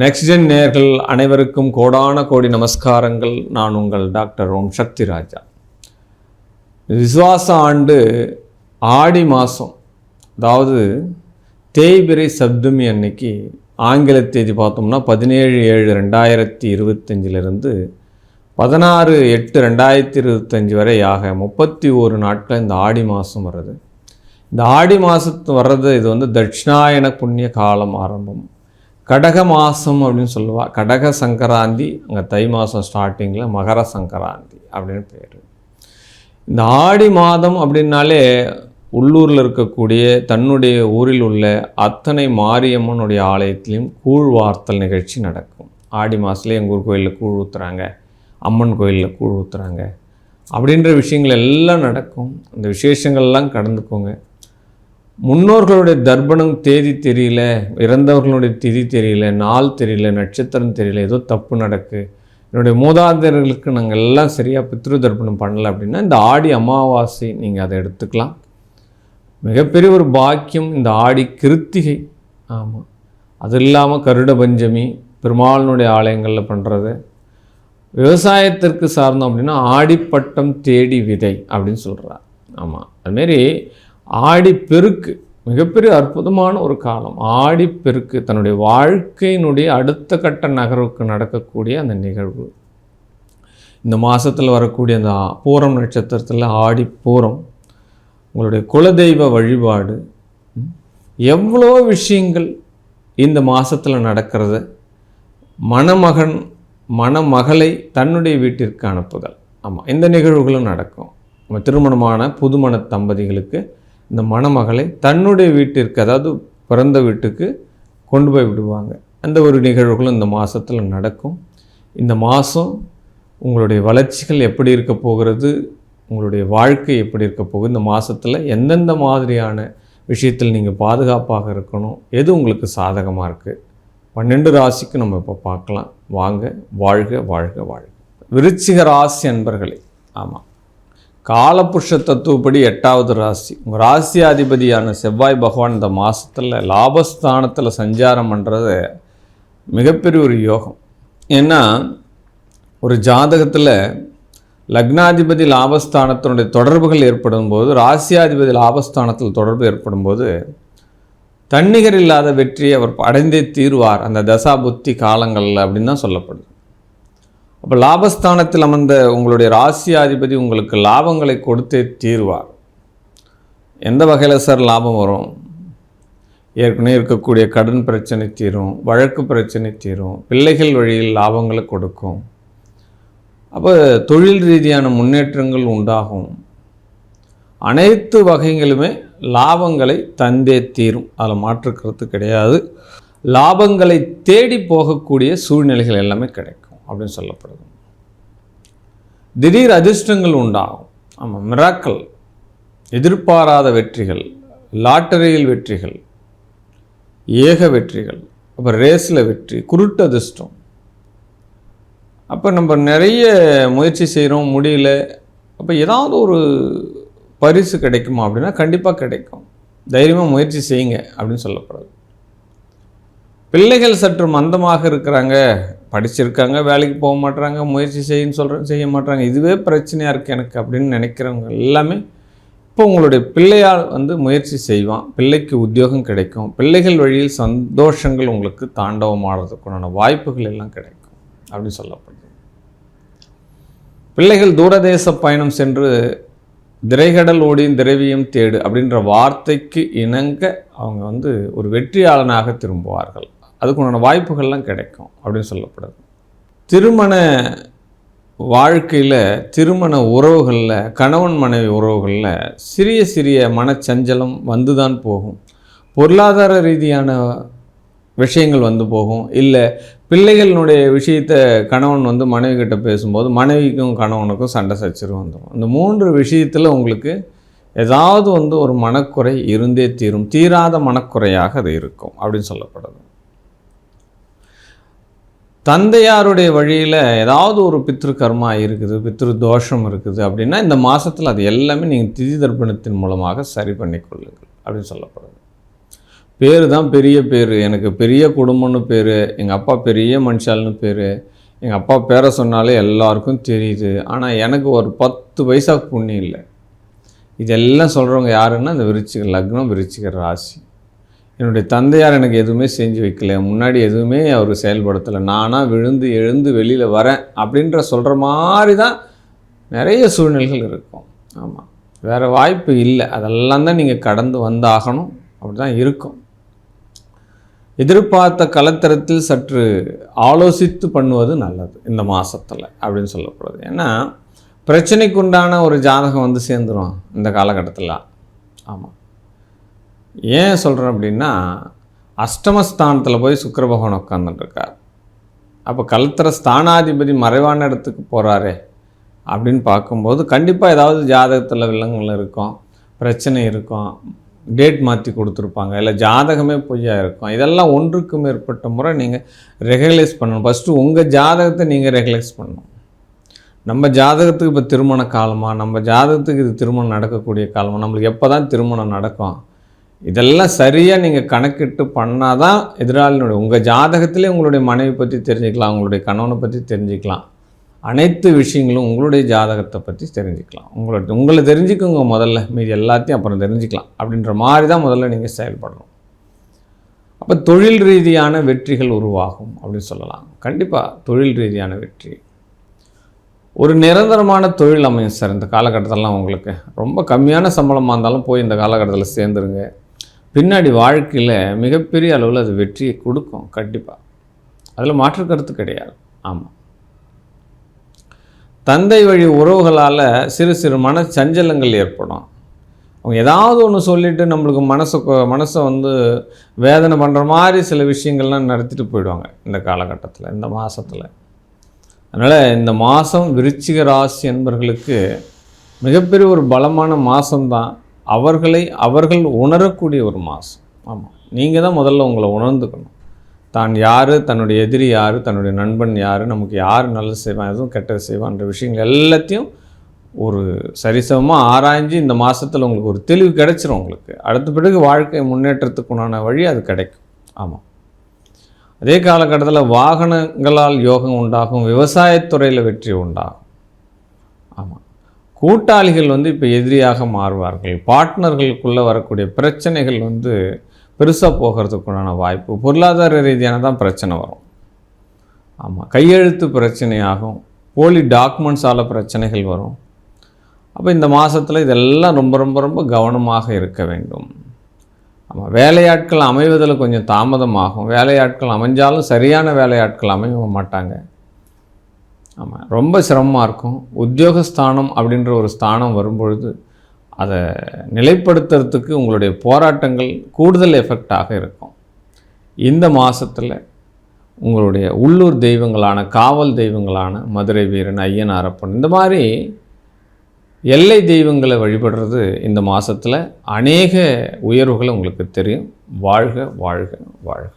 Next gen நேர்கள் அனைவருக்கும் கோடான கோடி நமஸ்காரங்கள். நான் உங்கள் டாக்டர் ஓம் சக்தி ராஜா. விசுவாச ஆண்டு ஆடி மாதம் அதாவது தேய்பிரை சப்தமி அன்னைக்கு ஆங்கில தேதி பார்த்தோம்னா பதினேழு ஏழு ரெண்டாயிரத்தி இருபத்தஞ்சிலிருந்து பதினாறு எட்டு ரெண்டாயிரத்தி இருபத்தஞ்சி வரை ஆக முப்பத்தி ஒரு நாட்கள் இந்த ஆடி மாதம் வருது இந்த ஆடி மாதத்து வர்றது இது வந்து தட்சிணாயன புண்ணிய காலம் ஆரம்பம். கடக மாதம் அப்படின்னு சொல்லுவா. கடக சங்கராந்தி அங்கே தை மாதம் ஸ்டார்டிங்கில் மகர சங்கராந்தி அப்படின்னு பேர். இந்த ஆடி மாதம் அப்படின்னாலே உள்ளூரில் இருக்கக்கூடிய தன்னுடைய ஊரில் உள்ள அத்தனை மாரியம்மனுடைய ஆலயத்திலையும் கூழ் வார்த்தல் நிகழ்ச்சி நடக்கும். ஆடி மாதத்துலேயே எங்கள் ஊர் கோயிலில் கூழ் ஊற்றுறாங்க அம்மன் கோயிலில் கூழ் ஊற்றுறாங்க அப்படின்ற விஷயங்கள் எல்லாம் நடக்கும். அந்த விசேஷங்கள்லாம் கடந்துக்கோங்க. முன்னோர்களுடைய தர்ப்பணம் தேதி தெரியல இறந்தவர்களுடைய திதி தெரியல நாள் தெரியல நட்சத்திரம் தெரியல ஏதோ தப்பு நடக்கு. என்னுடைய மூதாதையர்களுக்கு நாங்கள் எல்லாம் சரியாக பித்ரு தர்ப்பணம் பண்ணலை அப்படின்னா இந்த ஆடி அமாவாசை நீங்கள் அதை எடுத்துக்கலாம். மிகப்பெரிய ஒரு பாக்கியம் இந்த ஆடி கிருத்திகை. ஆமாம் அது இல்லாமல் கருட பஞ்சமி பெருமாளினுடைய ஆலயங்களில் பண்ணுறது விவசாயத்திற்கு சார்ந்தோம் அப்படின்னா ஆடிப்பட்டம் தேடி விதை அப்படின்னு சொல்கிறார் ஆமாம் அதுமாரி ஆடி பெருக்கு மிகப்பெரிய அற்புதமான ஒரு காலம். ஆடி பெருக்கு தன்னுடைய வாழ்க்கையினுடைய அடுத்த கட்ட நகர்வுக்கு நடக்கக்கூடிய அந்த நிகழ்வு. இந்த மாதத்தில் வரக்கூடிய அந்த பூரம் நட்சத்திரத்தில் ஆடி பூரம் உங்களுடைய குலதெய்வ வழிபாடு எவ்வளோ விஷயங்கள் இந்த மாதத்தில் நடக்கிறது மணமகன் மணமகளை தன்னுடைய வீட்டிற்கு அனுப்புதல். ஆமாம் இந்த நிகழ்வுகளும் நடக்கும். நம்ம திருமணமான புதுமண தம்பதிகளுக்கு இந்த மணமகளை தன்னுடைய வீட்டிற்கு அதாவது பிறந்த வீட்டுக்கு கொண்டு போய் விடுவாங்க. அந்த ஒரு நிகழ்வுகளும் இந்த மாதத்தில் நடக்கும். இந்த மாதம் உங்களுடைய வளர்ச்சிகள் எப்படி இருக்க போகிறது உங்களுடைய வாழ்க்கை எப்படி இருக்க போகுது இந்த மாதத்தில் எந்தெந்த மாதிரியான விஷயத்தில் நீங்கள் பாதுகாப்பாக இருக்கணும் எது உங்களுக்கு சாதகமாக இருக்குது பன்னெண்டு ராசிக்கு நம்ம இப்போ பார்க்கலாம். வாங்க வாழ்க வாழ்க வாழ்க. விருச்சிக ராசி அன்பர்களே ஆமாம் காலபுருஷ தத்துவப்படி எட்டாவது ராசி. உங்கள் ராசியாதிபதியான செவ்வாய் பகவான் இந்த மாதத்தில் லாபஸ்தானத்தில் சஞ்சாரம் பண்ணுறது மிகப்பெரிய ஒரு யோகம். ஏன்னா ஒரு ஜாதகத்தில் லக்னாதிபதி லாபஸ்தானத்தினுடைய தொடர்புகள் ஏற்படும் போது ராசியாதிபதி லாபஸ்தானத்தில் தொடர்பு ஏற்படும் போது தன்னிகர் இல்லாத வெற்றியை அவர் அடைந்தே தீர்வார். அந்த தசா புத்தி காலங்களில் அப்படின்னு தான் சொல்லப்படுது. அப்போ லாபஸ்தானத்தில் அமர்ந்த உங்களுடைய ராசியாதிபதி உங்களுக்கு லாபங்களை கொடுத்தே தீர்வார். எந்த வகையில் சார் லாபம் வரும்? ஏற்கனவே இருக்கக்கூடிய கடன் பிரச்சனை தீரும் வழக்கு பிரச்சனை தீரும் பிள்ளைகள் வழியில் லாபங்களை கொடுக்கும். அப்போ தொழில் ரீதியான முன்னேற்றங்கள் உண்டாகும். அனைத்து வகைகளுமே லாபங்களை தந்தே தீரும். அதில் மாற்றுக்கிறது கிடையாது. லாபங்களை தேடி போகக்கூடிய சூழ்நிலைகள் எல்லாமே கிடைக்கும். அப்படின்னு சொல்லப்படுது. திடீர் அதிர்ஷ்டங்கள் உண்டாகும். ஆமாம் மிராக்கள் எதிர்பாராத வெற்றிகள் லாட்டரியில் வெற்றிகள் ஏக வெற்றிகள் அப்புறம் ரேஸில் வெற்றி குருட்டு அதிர்ஷ்டம். அப்போ நம்ம நிறைய முயற்சி செய்கிறோம் முடியல அப்போ ஏதாவது ஒரு பரிசு கிடைக்குமா அப்படின்னா கண்டிப்பாக கிடைக்கும். தைரியமாக முயற்சி செய்யுங்க அப்படின்னு சொல்லப்படுது. பிள்ளைகள் சற்று மந்தமாக இருக்கிறாங்க படிச்சிருக்காங்க வேலைக்கு போக மாட்டுறாங்க முயற்சி செய்யன்னு சொல்கிறேன் செய்ய மாட்டுறாங்க இதுவே பிரச்சனையாக இருக்குது எனக்கு அப்படின்னு நினைக்கிறவங்க எல்லாமே இப்போ உங்களுடைய பிள்ளையால் வந்து முயற்சி செய்வான் பிள்ளைக்கு உத்தியோகம் கிடைக்கும் பிள்ளைகள் வழியில் சந்தோஷங்கள் உங்களுக்கு தாண்டவமாடுறதுக்குண்டான வாய்ப்புகள் எல்லாம் கிடைக்கும் அப்படின்னு சொல்லப்படுது. பிள்ளைகள் தூரதேச பயணம் சென்று திரைகடல் ஓடியும் திரவியம் தேடு அப்படின்ற வார்த்தைக்கு இணங்க அவங்க வந்து ஒரு வெற்றியாளனாக திரும்புவார்கள். அதுக்குண்டான வாய்ப்புகள்லாம் கிடைக்கும் அப்படின்னு சொல்லப்படுது. திருமண வாழ்க்கையில் திருமண உறவுகளில் கணவன் மனைவி உறவுகளில் சிறிய சிறிய மனச்சஞ்சலம் வந்து தான் போகும். பொருளாதார ரீதியான விஷயங்கள் வந்து போகும். இல்லை பிள்ளைகளினுடைய விஷயத்தை கணவன் வந்து மனைவி கிட்ட பேசும்போது மனைவிக்கும் கணவனுக்கும் சண்டை சச்சரவு வந்துடும் இந்த மூன்று விஷயத்தில் உங்களுக்கு ஏதாவது வந்து ஒரு மனக்குறை இருந்தே தீரும். தீராத மனக்குறையாக அது இருக்கும் அப்படின்னு சொல்லப்படுது. தந்தையாருடைய வழியில் ஏதாவது ஒரு பித்ரு கர்மா இருக்குது பித்ரு தோஷம் இருக்குது அப்படின்னா இந்த மாதத்தில் அது எல்லாமே நீங்கள் திதி தர்ப்பணத்தின் மூலமாக சரி பண்ணிக்கொள்ளுங்கள் அப்படின்னு சொல்லப்படுது. பேர் தான் பெரிய பேர். எனக்கு பெரிய குடும்பம்னு பேர் எங்கள் அப்பா பெரிய மனுஷால்னு பேர் எங்கள் அப்பா பேரை சொன்னாலே எல்லாருக்கும் தெரியுது. ஆனால் எனக்கு ஒரு பத்து பைசா புண்ணியம் இல்லை. இதெல்லாம் சொல்கிறவங்க யாருன்னா இந்த விருச்சிக லக்னம் விருச்சிக ராசி. என்னுடைய தந்தையார் எனக்கு எதுவுமே செஞ்சு வைக்கல. முன்னாடி எதுவுமே அவர் செயல்படுத்தலை. நானாக விழுந்து எழுந்து வெளியில் வரேன் அப்படின்ற சொல்கிற மாதிரி தான் நிறைய சூழ்நிலைகள் இருக்கும். ஆமாம் வேறு வாய்ப்பு இல்லை. அதெல்லாம் தான் நீங்கள் கடந்து வந்தாகணும். அப்படி தான் இருக்கும். எதிர்பார்த்த கலத்தரத்தில் சற்று ஆலோசித்து பண்ணுவது நல்லது இந்த மாதத்தில் அப்படின்னு சொல்லப்படுது ஏன்னா பிரச்சனைக்குண்டான ஒரு ஜாதகம் வந்து சேர்ந்துடும் இந்த காலகட்டத்தில். ஆமாம் ஏன் சொல்கிறேன் அப்படின்னா அஷ்டமஸ்தானத்தில் போய் சுக்கர பகவான் உட்காந்துட்டுருக்கார் அப்போ கலத்துற ஸ்தானாதிபதி மறைவான இடத்துக்கு போகிறாரே அப்படின்னு பார்க்கும்போது கண்டிப்பாக ஏதாவது ஜாதகத்தில் வில்லங்கள் இருக்கும் பிரச்சனை இருக்கும் டேட் மாற்றி கொடுத்துருப்பாங்க இல்லை ஜாதகமே பொய்யாக இருக்கும். இதெல்லாம் ஒன்றுக்கு மேற்பட்ட முறை நீங்கள் ரெகலைஸ் பண்ணணும். ஃபஸ்ட்டு உங்கள் ஜாதகத்தை நீங்கள் ரெகலைஸ் பண்ணணும். நம்ம ஜாதகத்துக்கு இப்போ திருமண காலமாக நம்ம ஜாதகத்துக்கு இது திருமணம் நடக்கக்கூடிய காலமாக நம்மளுக்கு எப்போ தான் திருமணம் நடக்கும் இதெல்லாம் சரியாக நீங்கள் கணக்கிட்டு பண்ணால் தான் எதிராளினுடைய உங்கள் ஜாதகத்திலே உங்களுடைய மனைவி பற்றி தெரிஞ்சுக்கலாம் உங்களுடைய கணவனை பற்றி தெரிஞ்சுக்கலாம். அனைத்து விஷயங்களும் உங்களுடைய ஜாதகத்தை பற்றி தெரிஞ்சுக்கலாம். உங்களோட உங்களை தெரிஞ்சுக்கோங்க முதல்ல. மீதி எல்லாத்தையும் அப்புறம் தெரிஞ்சுக்கலாம். அப்படின்ற மாதிரி தான் முதல்ல நீங்கள் செயல்படணும். அப்போ தொழில் ரீதியான வெற்றிகள் உருவாகும் அப்படின்னு சொல்லலாம். கண்டிப்பாக தொழில் ரீதியான வெற்றி. ஒரு நிரந்தரமான தொழில் அமையும் சார் இந்த காலகட்டத்திலலாம் உங்களுக்கு. ரொம்ப கம்மியான சம்பளமாக இருந்தாலும் போய் இந்த காலகட்டத்தில் சேர்ந்துருங்க. பின்னாடி வாழ்க்கையில் மிகப்பெரிய அளவில் அது வெற்றியை கொடுக்கும் கண்டிப்பாக அதில் மாற்று கருத்து கிடையாது. ஆமாம் தந்தை வழி உறவுகளால் சிறு சிறு மன சஞ்சலங்கள் ஏற்படும். அவங்க ஏதாவது ஒன்று சொல்லிவிட்டு நம்மளுக்கு மனசை கொ- மனசை வந்து வேதனை பண்ணுற மாதிரி சில விஷயங்கள்லாம் நடத்திட்டு போயிடுவாங்க இந்த காலகட்டத்தில் இந்த மாதத்தில் அதனால் இந்த மாதம் விருச்சிக ராசி என்பர்களுக்கு மிகப்பெரிய ஒரு பலமான மாதம்தான் அவர்களை அவர்கள் உணரக்கூடிய ஒரு மாதம் ஆமாம் நீங்கள் தான் முதல்ல உங்களை உணர்ந்துக்கணும். தான் யார் தன்னுடைய எதிரி யார் தன்னுடைய நண்பன் யார் நமக்கு யார் நல்லது செய்வான் எதுவும் கெட்டது செய்வான்ற விஷயங்கள் எல்லாத்தையும் ஒரு சரிசமமாக ஆராய்ஞ்சு இந்த மாதத்தில் உங்களுக்கு ஒரு தெளிவு கிடைச்சிரும் உங்களுக்கு. அடுத்த பிறகு வாழ்க்கை முன்னேற்றத்துக்குண்டான வழி அது கிடைக்கும். ஆமாம் அதே காலகட்டத்தில் வாகனங்களால் யோகம் உண்டாகும் விவசாயத்துறையில் வெற்றி உண்டாகும். ஆமாம் கூட்டாளிகள் வந்து இப்போ எதிரியாக மாறுவார்கள். பார்ட்னர்களுக்குள்ளே வரக்கூடிய பிரச்சனைகள் வந்து பெருசாக போகிறதுக்குண்டான வாய்ப்பு. பொருளாதார ரீதியான தான் பிரச்சனை வரும். ஆமாம் கையெழுத்து பிரச்சனையாகும். போலி டாக்குமெண்ட்ஸால் பிரச்சனைகள் வரும். அப்போ இந்த மாதத்தில் இதெல்லாம் ரொம்ப ரொம்ப ரொம்ப கவனமாக இருக்க வேண்டும். ஆமாம் வேலையாட்கள் அமைவதில் கொஞ்சம் தாமதமாகும். வேலையாட்கள் அமைஞ்சாலும் சரியான வேலையாட்கள் அமைய மாட்டாங்க. ஆமாம் ரொம்ப சிரமமாக இருக்கும். உத்தியோகஸ்தானம் அப்படின்ற ஒரு ஸ்தானம் வரும்பொழுது அதை நிலைப்படுத்துறதுக்கு உங்களுடைய போராட்டங்கள் கூடுதல் எஃபெக்டாக இருக்கும். இந்த மாதத்தில் உங்களுடைய உள்ளூர் தெய்வங்களான காவல் தெய்வங்களான மதுரை வீரன் ஐயன் அரப்பன் இந்த மாதிரி எல்லை தெய்வங்களை வழிபடுறது இந்த மாதத்தில் அநேக உயர்வுகளை உங்களுக்கு தெரியும். வாழ்க வாழ்க வாழ்க.